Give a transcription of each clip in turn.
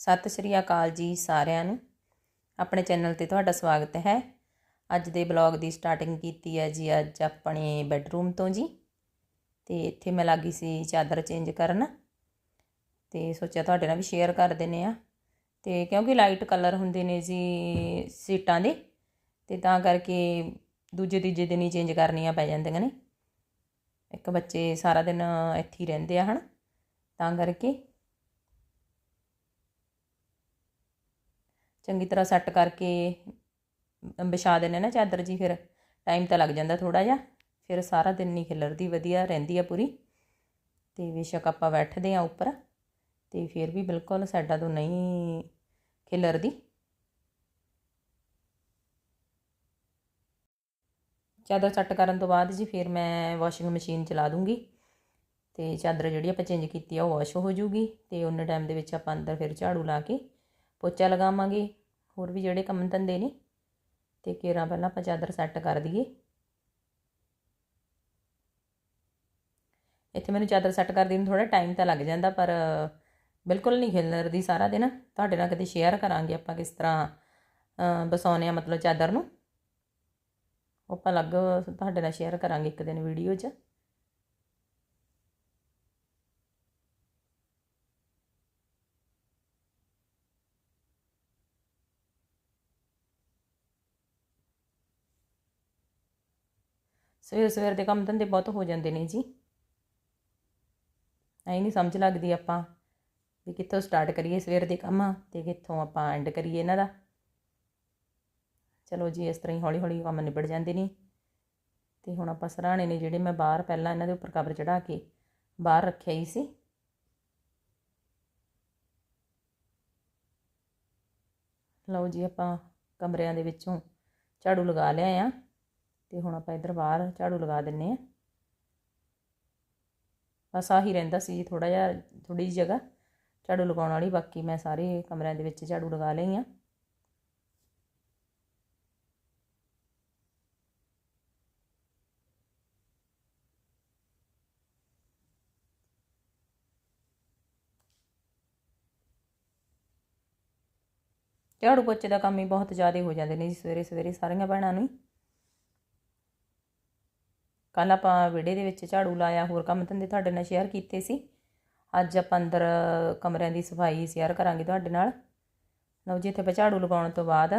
ਸਤਿ ਸ਼੍ਰੀ ਅਕਾਲ ਜੀ ਸਾਰਿਆਂ ਨੂੰ। ਆਪਣੇ ਚੈਨਲ ਤੇ ਤੁਹਾਡਾ ਸਵਾਗਤ ਹੈ। ਅੱਜ ਦੇ ਬਲੌਗ ਦੀ ਸਟਾਰਟਿੰਗ ਕੀਤੀ ਹੈ ਜੀ ਅੱਜ ਆਪਣੇ ਬੈੱਡਰੂਮ ਤੋਂ ਜੀ। ਤੇ ਇੱਥੇ ਮੈਂ ਲੱਗੀ ਸੀ ਚਾਦਰ ਚੇਂਜ ਕਰਨ। ਤੇ ਸੋਚਿਆ ਤੁਹਾਡੇ ਨਾਲ ਵੀ ਸ਼ੇਅਰ ਕਰ ਦਿੰਨੇ ਆ। ਤੇ ਕਿਉਂਕਿ ਲਾਈਟ ਕਲਰ ਹੁੰਦੇ ਨੇ ਜੀ ਸੀਟਾਂ ਦੇ, ਤੇ ਤਾਂ ਕਰਕੇ ਦੂਜੇ ਤੀਜੇ ਦਿਨ ਹੀ ਚੇਂਜ ਕਰਨੀਆਂ ਪੈ ਜਾਂਦੀਆਂ ਨੇ। ਇੱਕ ਬੱਚੇ ਸਾਰਾ ਦਿਨ ਇੱਥੇ ਹੀ ਰਹਿੰਦੇ ਆ ਹਨ। ਤਾਂ ਕਰਕੇ ਚੰਗੀ ਤਰ੍ਹਾਂ ਸੈੱਟ ਕਰਕੇ ਵਿਛਾ ਦਿੰਨੇ ਨਾ ਚਾਦਰ ਜੀ, ਫਿਰ ਟਾਈਮ ਤਾਂ ਲੱਗ ਜਾਂਦਾ ਥੋੜਾ ਜਿਹਾ। ਫਿਰ ਸਾਰਾ ਦਿਨ ਨਹੀਂ ਖਿਲਰਦੀ ਵਧੀਆ ਰਹਿੰਦੀ ਆ ਪੂਰੀ। ਤੇ ਬੇਸ਼ੱਕ ਆਪਾਂ ਬੈਠਦੇ ਆ ਉੱਪਰ, ਤੇ ਫਿਰ ਵੀ ਬਿਲਕੁਲ ਸਾਡਾ ਤੋਂ ਨਹੀਂ ਖਿਲਰਦੀ। ਚਾਦਰ ਸੈੱਟ ਕਰਨ ਤੋਂ ਬਾਅਦ ਜੀ ਫਿਰ ਮੈਂ ਵਾਸ਼ਿੰਗ ਮਸ਼ੀਨ ਚਲਾ ਦੂੰਗੀ। ਤੇ ਚਾਦਰ ਜਿਹੜੀ ਆਪਾਂ ਚੇਂਜ ਕੀਤੀ ਆ ਉਹ ਵਾਸ਼ ਹੋ ਜੂਗੀ। ਤੇ ਉਹਨੇ ਟਾਈਮ ਦੇ ਵਿੱਚ ਆਪਾਂ ਅੰਦਰ ਫਿਰ ਝਾੜੂ ਲਾ ਕੇ ਪੋਚਾ ਲਗਾਵਾਂਗੇ। ਹੋਰ ਵੀ ਜਿਹੜੇ ਕੰਮ ਧੰਦੇ ਨੇ, ਤੇ ਕੇਰਾਂ ਪਹਿਲਾਂ ਆਪਾਂ ਚਾਦਰ ਸੈੱਟ ਕਰ ਦਈਏ। ਇੱਥੇ ਮੈਨੂੰ ਚਾਦਰ ਸੈੱਟ ਕਰਦੀ ਨੂੰ ਥੋੜਾ ਟਾਈਮ ਤਾਂ ਲੱਗ ਜਾਂਦਾ, ਪਰ ਬਿਲਕੁਲ ਨਹੀਂ ਖਿਲਰਦੀ ਸਾਰਾ ਦਿਨ। ਤੁਹਾਡੇ ਨਾਲ ਕਦੇ ਸ਼ੇਅਰ ਕਰਾਂਗੇ ਆਪਾਂ ਕਿਸ ਤਰ੍ਹਾਂ ਬਸਾਉਨੇ ਆ ਮਤਲਬ ਚਾਦਰ ਨੂੰ। ਉਹ ਆਪਾਂ ਅਲੱਗ ਤੁਹਾਡੇ ਨਾਲ ਸ਼ੇਅਰ ਕਰਾਂਗੇ ਇੱਕ ਦਿਨ ਵੀਡੀਓ 'ਚ। ਸਵੇਰ ਸਵੇਰ ਦੇ ਕੰਮ ਧੰਦੇ ਬਹੁਤ ਹੋ ਜਾਂਦੇ ਨੇ ਜੀ। ਐ ਨਹੀਂ ਸਮਝ ਲੱਗਦੀ ਆਪਾਂ ਵੀ ਕਿੱਥੋਂ ਸਟਾਰਟ ਕਰੀਏ ਸਵੇਰ ਦੇ ਕੰਮ ਤੇ ਕਿੱਥੋਂ ਆਪਾਂ ਐਂਡ ਕਰੀਏ ਇਹਨਾਂ ਦਾ। ਚਲੋ ਜੀ, ਇਸ ਤਰ੍ਹਾਂ ਹੀ ਹੌਲੀ ਹੌਲੀ ਕੰਮ ਨਿਬੜ ਜਾਂਦੇ ਨੇ। ਤੇ ਹੁਣ ਆਪਾਂ ਸਰਾਣੇ ਨੇ ਜਿਹੜੇ ਮੈਂ ਬਾਹਰ ਪਹਿਲਾਂ ਇਹਨਾਂ ਦੇ ਉੱਪਰ ਕਵਰ ਚੜਾ ਕੇ ਬਾਹਰ ਰੱਖਿਆ ਹੀ ਸੀ। ਲਓ ਜੀ, ਆਪਾਂ ਕਮਰਿਆਂ ਦੇ ਵਿੱਚੋਂ ਝਾੜੂ ਲਗਾ ਲਿਆ ਆ। ਤੇ ਹੁਣ ਆਪਾਂ ਇੱਧਰ ਬਾਹਰ ਝਾੜੂ ਲਗਾ ਦਿੰਨੇ ਆ। ਬਸ ਆਹੀ ਰਹਿੰਦਾ ਸੀ ਥੋੜਾ ਜਿਹਾ ਥੋੜੀ ਜਿਹੀ ਜਗ੍ਹਾ। ਝਾੜੂ ਲਗਾਉਣ ਵਾਲੀ ਬਾਕੀ ਮੈਂ ਸਾਰੇ ਕਮਰਿਆਂ ਦੇ ਵਿੱਚ ਝਾੜੂ ਲਗਾ ਲਈ ਆ। ਝਾੜੂ ਪੋਚੇ ਦਾ ਕੰਮ ਹੀ ਬਹੁਤ ਜ਼ਿਆਦਾ ਹੋ ਜਾਂਦੇ ਨੇ ਜੀ ਸਵੇਰੇ ਸਵੇਰੇ ਸਾਰੀਆਂ ਭੈਣਾਂ ਨੂੰ ਕੱਲ ਆਪਾਂ ਵਿੜੇ ਦੇ ਵਿੱਚ ਝਾੜੂ ਲਾਇਆ, ਹੋਰ ਕੰਮ ਧੰਦੇ ਤੁਹਾਡੇ ਨਾਲ ਸ਼ੇਅਰ ਕੀਤੇ ਸੀ। ਅੱਜ ਆਪਾਂ ਅੰਦਰ ਕਮਰਿਆਂ ਦੀ ਸਫ਼ਾਈ ਸ਼ੇਅਰ ਕਰਾਂਗੇ ਤੁਹਾਡੇ ਨਾਲ। ਲਓ ਜੀ, ਇੱਥੇ ਆਪਾਂ ਝਾੜੂ ਲਗਾਉਣ ਤੋਂ ਬਾਅਦ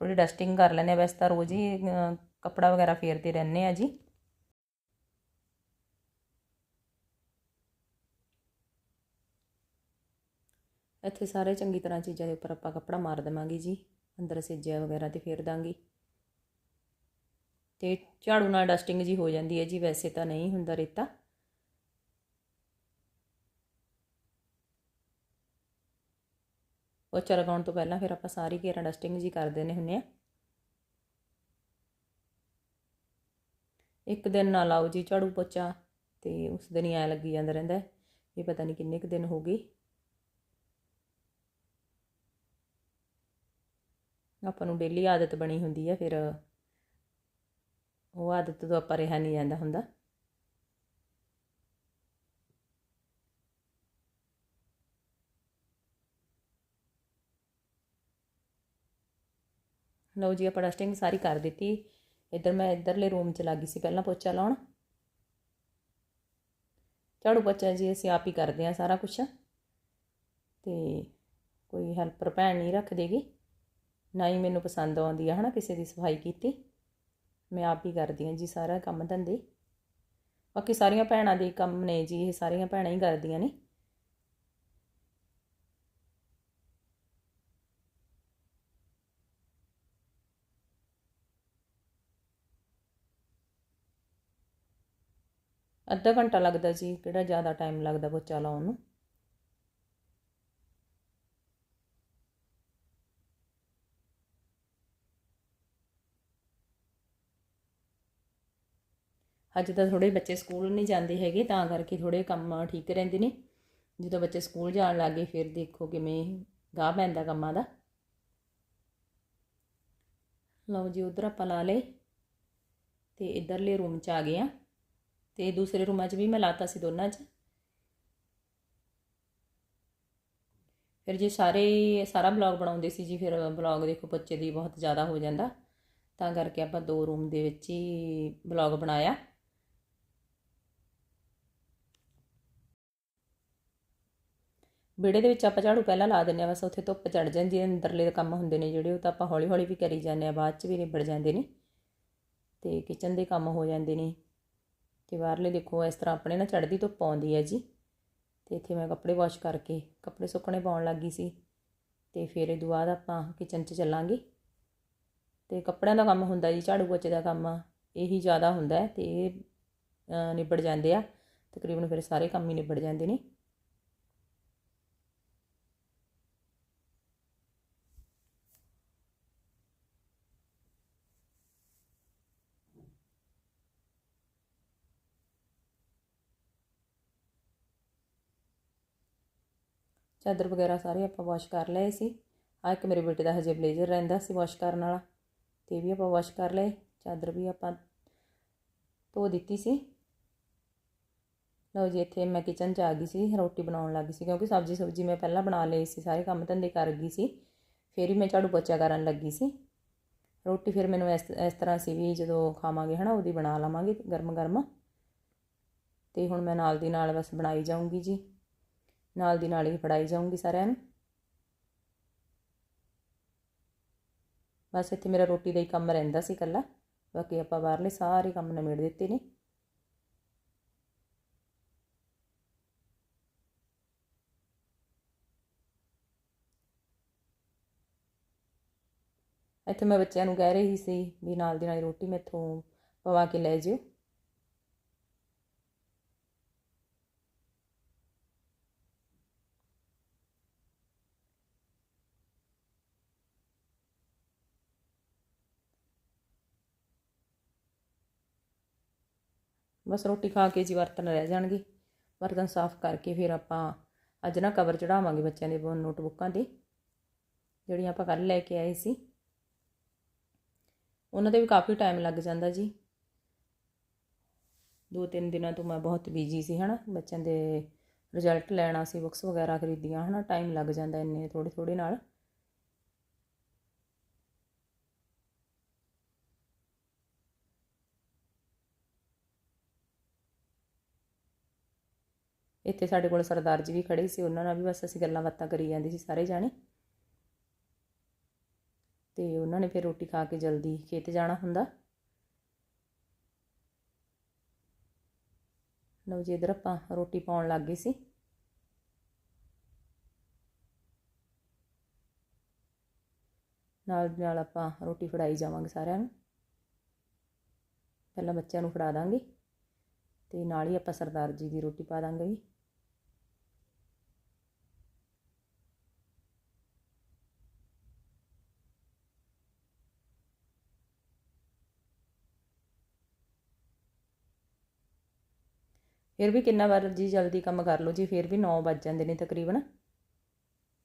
ਥੋੜੀ ਡਸਟਿੰਗ ਕਰ ਲੈਂਦੇ ਆ ਵੈਸੇ ਤਾਂ ਰੋਜ਼ ਹੀ ਕੱਪੜਾ ਵਗੈਰਾ ਫੇਰਦੇ ਰਹਿੰਦੇ ਆ ਜੀ। ਇੱਥੇ ਸਾਰੇ ਚੰਗੀ ਤਰ੍ਹਾਂ ਚੀਜ਼ਾਂ ਦੇ ਉੱਪਰ ਆਪਾਂ ਕੱਪੜਾ ਮਾਰ ਦੇਵਾਂਗੇ ਜੀ। ਅੰਦਰ ਸਿੱਜਿਆ ਵਗੈਰਾ ਤੇ ਫੇਰ ਦਾਂਗੇ। ਤੇ ਝਾੜੂ ਨਾਲ ਡਸਟਿੰਗ ਜੀ ਹੋ ਜਾਂਦੀ ਹੈ ਜੀ, ਵੈਸੇ ਤਾਂ ਨਹੀਂ ਹੁੰਦਾ ਰੇਤਾ। ਪੋਚਾ ਲਗਾਉਣ ਤੋਂ ਪਹਿਲਾਂ ਫਿਰ ਆਪਾਂ ਸਾਰੀ ਘੇਰਾ ਡਸਟਿੰਗ ਜੀ ਕਰ ਦੇਣੇ ਹੁੰਨੇ ਆ ਇੱਕ ਦਿਨ ਨਾ ਲਾਓ ਜੀ ਝਾੜੂ ਪੋਚਾ ਤੇ ਉਸ ਦਿਨ ਹੀ ਐ ਲੱਗੀ ਜਾਂਦਾ ਰਹਿੰਦਾ ਇਹ ਪਤਾ ਨਹੀਂ ਕਿੰਨੇ ਕੁ ਦਿਨ ਹੋ ਗਏ। ਆਪਾਂ ਨੂੰ ਡੇਲੀ ਆਦਤ ਬਣੀ ਹੁੰਦੀ ਹੈ ਫਿਰ ਉਹ ਆਦਤ ਤੋਂ ਆਪਾਂ ਰਿਹਾ ਨਹੀਂ ਜਾਂਦਾ ਹੁੰਦਾ। ਲਓ ਜੀ, ਆਪਾਂ ਡਸਟਿੰਗ ਸਾਰੀ ਕਰ ਦਿੱਤੀ। ਇੱਧਰ ਮੈਂ ਇੱਧਰਲੇ ਰੂਮ 'ਚ ਲੱਗੀ ਸੀ ਪਹਿਲਾਂ ਪੋਚਾ ਲਾਉਣ। ਝਾੜੂ ਪੋਚਾ ਜੀ, ਅਸੀਂ ਆਪ ਹੀ ਕਰਦੇ ਆ ਸਾਰਾ ਕੁਝ ਤੇ ਕੋਈ ਹੈਲਪਰ ਭੈਣ ਨਹੀਂ ਰੱਖ ਦੇਗੀ ਨਾ ਹੀ ਮੈਨੂੰ ਪਸੰਦ ਆਉਂਦੀ ਆ, ਹਨਾ, ਕਿਸੇ ਦੀ ਸਫ਼ਾਈ ਕੀਤੀ। ਮੈਂ ਆਪ ਹੀ ਕਰਦੀ ਹਾਂ ਜੀ ਸਾਰਾ ਕੰਮ ਧੰਦੇ। ਬਾਕੀ ਸਾਰੀਆਂ ਭੈਣਾਂ ਦੇ ਕੰਮ ਨੇ ਜੀ, ਇਹ ਸਾਰੀਆਂ ਭੈਣਾਂ ਹੀ ਕਰਦੀਆਂ ਨੇ। ਅੱਧਾ ਘੰਟਾ ਲੱਗਦਾ ਜੀ, ਕਿਹੜਾ ਜ਼ਿਆਦਾ ਟਾਈਮ ਲੱਗਦਾ ਪੋਚਾ ਲਾਉਣ ਨੂੰ। ਅੱਜ ਤਾਂ ਥੋੜੇ ਬੱਚੇ ਸਕੂਲ ਨਹੀਂ ਜਾਂਦੇ ਹੈਗੇ, ਤਾਂ ਕਰਕੇ ਥੋੜੇ ਕੰਮ ਠੀਕ ਰਹਿੰਦੇ ਨੇ। ਜਦੋਂ ਬੱਚੇ ਸਕੂਲ ਜਾਣ ਲੱਗੇ ਫਿਰ ਦੇਖੋ ਕਿਵੇਂ ਗਾਹ ਪੈਂਦਾ ਕੰਮਾਂ ਦਾ। ਲਓ ਜੀ, ਉਧਰ ਆਪਾਂ ਲਾ ਲਏ ਤੇ ਇਧਰਲੇ ਰੂਮ 'ਚ ਆ ਗਏ ਆ ਤੇ ਦੂਸਰੇ ਰੂਮਾਂ 'ਚ ਵੀ ਮੈਂ ਲਾਤਾ ਸੀ ਦੋਨਾਂ 'ਚ। ਫਿਰ ਜੇ ਸਾਰੇ, ਸਾਰਾ ਬਲੌਗ ਬਣਾਉਂਦੇ ਸੀ ਜੀ, ਫਿਰ ਬਲੌਗ ਦੇਖੋ ਬੱਚੇ ਦੀ ਬਹੁਤ ਜ਼ਿਆਦਾ ਹੋ ਜਾਂਦਾ। ਤਾਂ ਕਰਕੇ ਆਪਾਂ ਦੋ ਰੂਮ ਦੇ ਵਿੱਚ ਹੀ ਬਲੌਗ ਬਣਾਇਆ। ਵਿੜੇ ਦੇ ਵਿੱਚ ਆਪਾਂ ਝਾੜੂ ਪਹਿਲਾਂ ਲਾ ਦਿੰਨੇ ਆ ਬਸ ਉੱਥੇ ਧੁੱਪ ਚੜ ਜਾਂਦੀ ਹੈ, ਅੰਦਰਲੇ ਦੇ ਕੰਮ ਹੁੰਦੇ ਨੇ ਜਿਹੜੇ, ਉਹ ਤਾਂ ਆਪਾਂ ਹੌਲੀ ਹੌਲੀ ਵੀ ਕਰੀ ਜਾਂਦੇ ਆ ਬਾਅਦ ਚ ਵੀ ਨਿਬੜ ਜਾਂਦੇ ਨੇ। ਤੇ ਕਿਚਨ ਦੇ ਕੰਮ ਹੋ ਜਾਂਦੇ ਨੇ। ਤੇ ਬਾਹਰਲੇ ਦੇਖੋ, ਇਸ ਤਰ੍ਹਾਂ ਆਪਣੇ ਨਾ ਚੜਦੀ ਧੁੱਪ ਆਉਂਦੀ ਹੈ ਜੀ। ਤੇ ਇੱਥੇ ਮੈਂ ਕੱਪੜੇ ਵਾਸ਼ ਕਰਕੇ, ਕੱਪੜੇ ਸੁੱਕਣੇ ਪਾਉਣ ਲੱਗੀ ਸੀ। ਤੇ ਫਿਰ ਇਹ ਤੋਂ ਬਾਅਦ ਆਪਾਂ ਕਿਚਨ 'ਚ ਚੱਲਾਂਗੇ। ਤੇ ਕੱਪੜਿਆਂ ਦਾ ਕੰਮ ਹੁੰਦਾ ਜੀ, ਝਾੜੂ ਪੋਚੇ ਦਾ ਕੰਮ, ਇਹੀ ਜ਼ਿਆਦਾ ਹੁੰਦਾ ਹੈ ਤੇ ਇਹ ਨਿਬੜ ਜਾਂਦੇ ਆ। ਤਕਰੀਬਨ ਫਿਰ ਸਾਰੇ ਕੰਮ ਹੀ ਨਿਬੜ ਜਾਂਦੇ ਨੇ। ਚਾਦਰ ਵਗੈਰਾ ਸਾਰੇ ਆਪਾਂ ਵਾਸ਼ ਕਰ ਲਏ ਸੀ। ਆ ਇੱਕ ਮੇਰੇ ਬੇਟੇ ਦਾ ਹਜੇ ਬਲੇਜ਼ਰ ਰਹਿੰਦਾ ਸੀ ਵਾਸ਼ ਕਰਨ ਵਾਲਾ। ਤੇ ਵੀ ਆਪਾਂ ਵਾਸ਼ ਕਰ ਲਏ। ਚਾਦਰ ਵੀ ਆਪਾਂ ਧੋ ਦਿੱਤੀ ਸੀ। ਲਓ ਜੀ, ਇੱਥੇ ਮੈਂ ਕਿਚਨ 'ਚ ਆ ਗਈ ਸੀ, ਰੋਟੀ ਬਣਾਉਣ ਲੱਗੀ ਸੀ। ਕਿਉਂਕਿ ਸਬਜ਼ੀ ਸਬਜ਼ੀ ਮੈਂ ਪਹਿਲਾਂ ਬਣਾ ਲਈ ਸੀ, ਸਾਰੇ ਕੰਮ ਧੰਦੇ ਕਰ ਗਈ ਸੀ। ਫਿਰ ਹੀ ਮੈਂ ਝਾੜੂ ਪੋਚਾ ਕਰਨ ਲੱਗੀ ਸੀ। ਰੋਟੀ ਫਿਰ ਮੈਨੂੰ ਇਸ ਇਸ ਤਰ੍ਹਾਂ ਸੀ ਵੀ ਜਦੋਂ ਖਾਵਾਂਗੇ ਹਨਾ, ਉਹਦੀ ਬਣਾ ਲਵਾਂਗੇ ਗਰਮ ਗਰਮ ਤੇ ਹੁਣ ਮੈਂ ਨਾਲ ਦੀ ਨਾਲ ਬਸ ਬਣਾਈ ਜਾਊਂਗੀ ਜੀ। ਨਾਲ ਦੀ ਨਾਲ ਹੀ ਫੜਾਈ ਜਾਊਂਗੀ ਸਾਰਿਆਂ ਨੂੰ। ਬਸ ਇੱਥੇ ਮੇਰਾ ਰੋਟੀ ਦਾ ਹੀ ਕੰਮ ਰਹਿੰਦਾ ਸੀ ਇਕੱਲਾ। ਬਾਕੀ ਆਪਾਂ ਬਾਹਰਲੇ ਸਾਰੇ ਕੰਮ ਨਿਬੇੜ ਦਿੱਤੇ ਨੇ। ਇੱਥੇ ਮੈਂ ਬੱਚਿਆਂ ਨੂੰ ਕਹਿ ਰਹੀ ਸੀ ਵੀ ਨਾਲ ਦੀ ਨਾਲ ਰੋਟੀ ਮੈਥੋਂ ਪਵਾ ਕੇ ਲੈ ਜਿਓ। ਬਸ ਰੋਟੀ ਖਾ ਕੇ ਜੀ ਬਰਤਨ ਰਹਿ ਜਾਣਗੇ। ਬਰਤਨ ਸਾਫ਼ ਕਰਕੇ ਫਿਰ ਆਪਾਂ ਅੱਜ ਨਾ ਕਵਰ ਚੜਾਵਾਂਗੇ ਬੱਚਿਆਂ ਦੇ ਨੋਟਬੁੱਕਾਂ ਤੇ, ਜਿਹੜੀਆਂ ਆਪਾਂ ਕੱਲ ਲੈ ਕੇ ਆਏ ਸੀ। ਉਹਨਾਂ ਦੇ ਵੀ ਕਾਫੀ ਟਾਈਮ ਲੱਗ ਜਾਂਦਾ ਜੀ। ਦੋ ਤਿੰਨ ਦਿਨਾਂ ਤੋਂ ਮੈਂ ਬਹੁਤ ਬਿਜ਼ੀ ਸੀ, ਹਨਾ। ਬੱਚਿਆਂ ਦੇ ਰਿਜ਼ਲਟ ਲੈਣਾ ਸੀ ਬੁੱਕਸ ਵਗੈਰਾ ਖਰੀਦੀਆਂ, ਹਨਾ। ਟਾਈਮ ਲੱਗ ਜਾਂਦਾ ਇੰਨੇ ਥੋੜੇ ਥੋੜੇ ਨਾਲ। ਇੱਥੇ ਸਾਡੇ ਕੋਲ ਸਰਦਾਰ ਜੀ ਵੀ ਖੜੇ ਸੀ, ਉਹਨਾਂ ਨਾਲ ਵੀ ਬਸ ਅਸੀਂ ਗੱਲਾਂ ਬਾਤਾਂ ਕਰੀ ਜਾਂਦੇ ਸੀ ਸਾਰੇ ਜਾਣੇ। ਤੇ ਉਹਨਾਂ ਨੇ ਫਿਰ ਰੋਟੀ ਖਾ ਕੇ ਜਲਦੀ ਖੇਤ ਜਾਣਾ ਹੁੰਦਾ। ਲਓ ਜੀ, ਇਧਰ ਆਪਾਂ ਰੋਟੀ ਪਾਉਣ ਲੱਗ ਗਏ ਸੀ। ਨਾਲ ਦੀ ਨਾਲ ਆਪਾਂ ਰੋਟੀ ਫੜਾਈ ਜਾਵਾਂਗੇ ਸਾਰਿਆਂ ਨੂੰ। ਪਹਿਲਾਂ ਬੱਚਿਆਂ ਨੂੰ ਫੜਾ ਦਾਂਗੇ ਤੇ ਨਾਲ ਹੀ ਆਪਾਂ ਸਰਦਾਰ ਜੀ ਦੀ ਰੋਟੀ ਪਾ ਦਾਂਗੇ ਜੀ ਫਿਰ ਵੀ ਕਿੰਨਾ ਵਾਰ ਜੀ ਜਲਦੀ ਕੰਮ ਕਰ ਲਓ ਜੀ, ਫਿਰ ਵੀ 9 ਵੱਜ ਜਾਂਦੇ ਨੇ ਤਕਰੀਬਨ।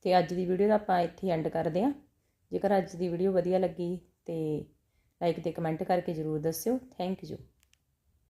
ਤੇ ਅੱਜ ਦੀ ਵੀਡੀਓ ਦਾ ਆਪਾਂ ਇੱਥੇ ਐਂਡ ਕਰਦੇ ਹਾਂ। ਜੇਕਰ ਅੱਜ ਦੀ ਵੀਡੀਓ ਵਧੀਆ ਲੱਗੀ ਤੇ ਲਾਈਕ ਤੇ ਕਮੈਂਟ ਕਰਕੇ ਜ਼ਰੂਰ ਦੱਸਿਓ। Thank you